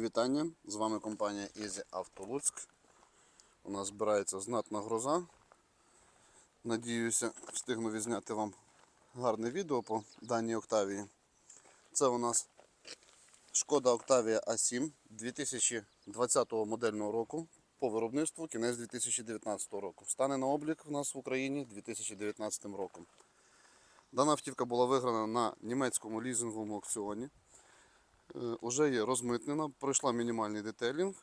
вітання. З вами компанія Easy Auto Луцьк. У нас збирається знатна гроза. Надіюся, встигну відзняти вам гарне відео по даній Октавії. Це у нас Шкода Octavia A7 2020 модельного року по виробництву кінець 2019 року. Стане на облік в нас в Україні 2019 роком. Дана автівка була виграна на німецькому лізинговому аукціоні. Е, Уже є розмитнена, пройшла мінімальний детелінг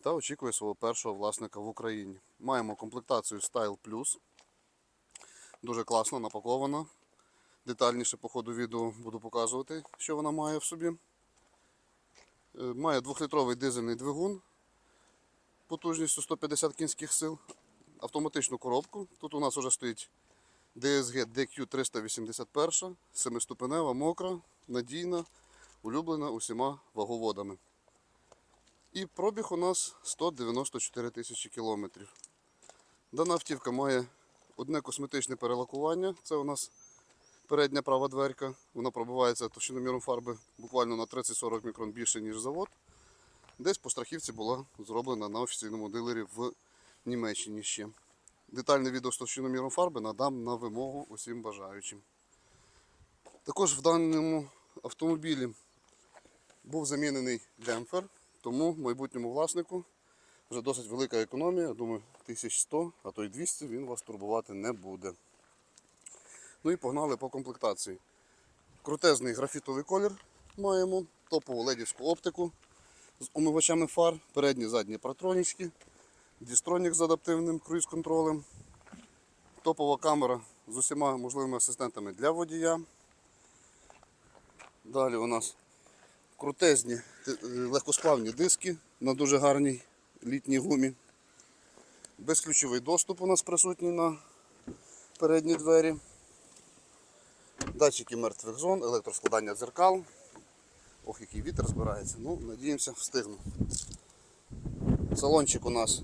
та очікує свого першого власника в Україні. Маємо комплектацію Style Plus. Дуже класно напакована. Детальніше по ходу відео буду показувати, що вона має в собі. Е, Має 2-літровий дизельний двигун потужністю 150 кінських сил, автоматичну коробку. Тут у нас вже стоїть DSG DQ381, 7-ступенева, мокра, надійна, улюблена усіма ваговодами. І пробіг у нас 194 тисячі кілометрів. Дана автівка має одне косметичне перелакування. Це у нас передня права дверка. Вона пробивається товщиноміром фарби буквально на 30-40 мікрон більше, ніж завод. Десь по страхівці була зроблена на офіційному дилері в Німеччині ще. Детальне відео з товщиноміром фарби надам на вимогу усім бажаючим. Також в даному автомобілі був замінений демпфер, тому майбутньому власнику вже досить велика економія. Думаю, 1100, а то й 200 він вас турбувати не буде. Ну і погнали по комплектації. Крутезний графітовий колір маємо, топову ледівську оптику з омивачами фар, передні задні протронічки, дістронік з адаптивним круїз-контролем, топова камера з усіма можливими асистентами для водія. Далі у нас крутезні ти- е, легкосплавні диски на дуже гарній літній гумі. Безключовий доступ у нас присутній на передні двері. Датчики мертвих зон, електроскладання дзеркал. Ох, який вітер збирається. Ну, надіємося, встигну. Салончик у нас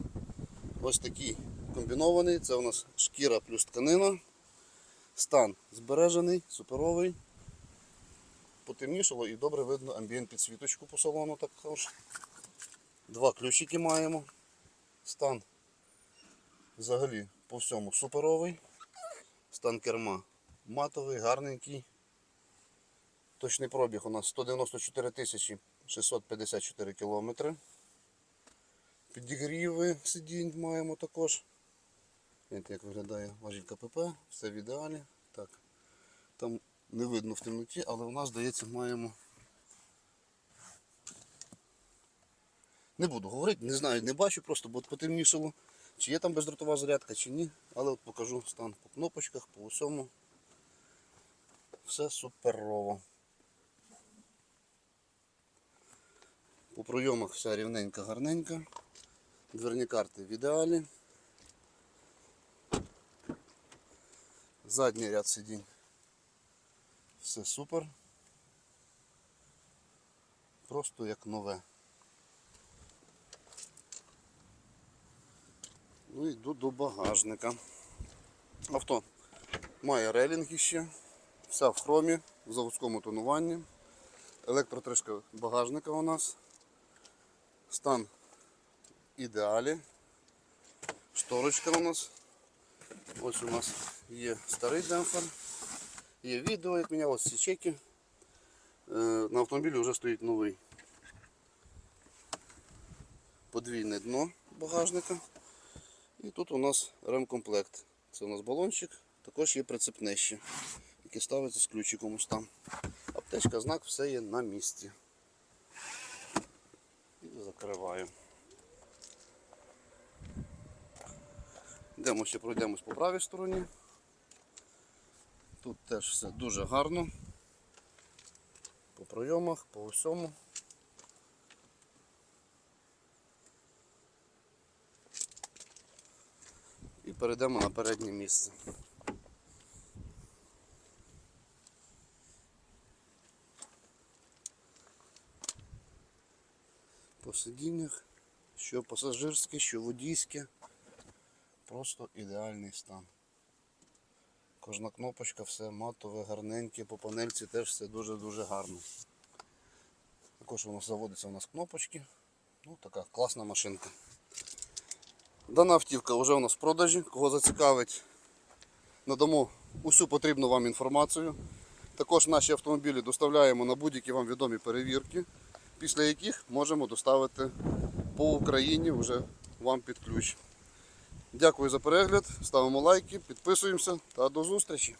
ось такий комбінований. Це у нас шкіра плюс тканина. Стан збережений, суперовий. Потемнішало і добре видно амбієнт підсвіточку по салону також. Два ключики маємо. Стан взагалі по всьому суперовий. Стан керма матовий, гарненький. Точний пробіг у нас 194 тисячі 654 кілометри. Підігріви сидінь маємо також. Як виглядає важіль КПП, все в ідеалі. Так. Там не видно в темноті, але нас, здається, маємо. Не буду говорити, не знаю, не бачу, просто бо потемнішало, чи є там бездротова зарядка, чи ні. Але от покажу стан по кнопочках, по усьому. Все суперово. По пройомах вся рівненька, гарненька. Дверні карти в ідеалі. Задній ряд сидінь. Все супер. Просто як нове. Ну йду до багажника. Авто має релінги ще. Вся в хромі, в заводському тонуванні. Електротришка багажника у нас. Стан ідеалі. Шторочка у нас. Ось у нас є старий демпфер. Є відео, як мінялось всі чеки. Е, На автомобілі вже стоїть новий. Подвійне дно багажника. І тут у нас ремкомплект. Це у нас балончик, також є прицепне ще, яке ставиться з ключиком ось там. Аптечка, знак, все є на місці. І закриваю. Йдемо ще пройдемось по правій стороні. Тут теж все дуже гарно. По пройомах, по усьому. І перейдемо на переднє місце. По сидіннях, що пасажирське, що водійське. Просто ідеальний стан. Кожна кнопочка, все матове, гарненьке, по панельці теж все дуже-дуже гарно. Також воно заводиться у нас кнопочки Ну, така класна машинка. Дана автівка вже у нас в продажі. Кого зацікавить, надамо усю потрібну вам інформацію. Також наші автомобілі доставляємо на будь-які вам відомі перевірки, після яких можемо доставити по Україні вже вам під ключ. Дякую за перегляд, ставимо лайки, підписуємося та до зустрічі!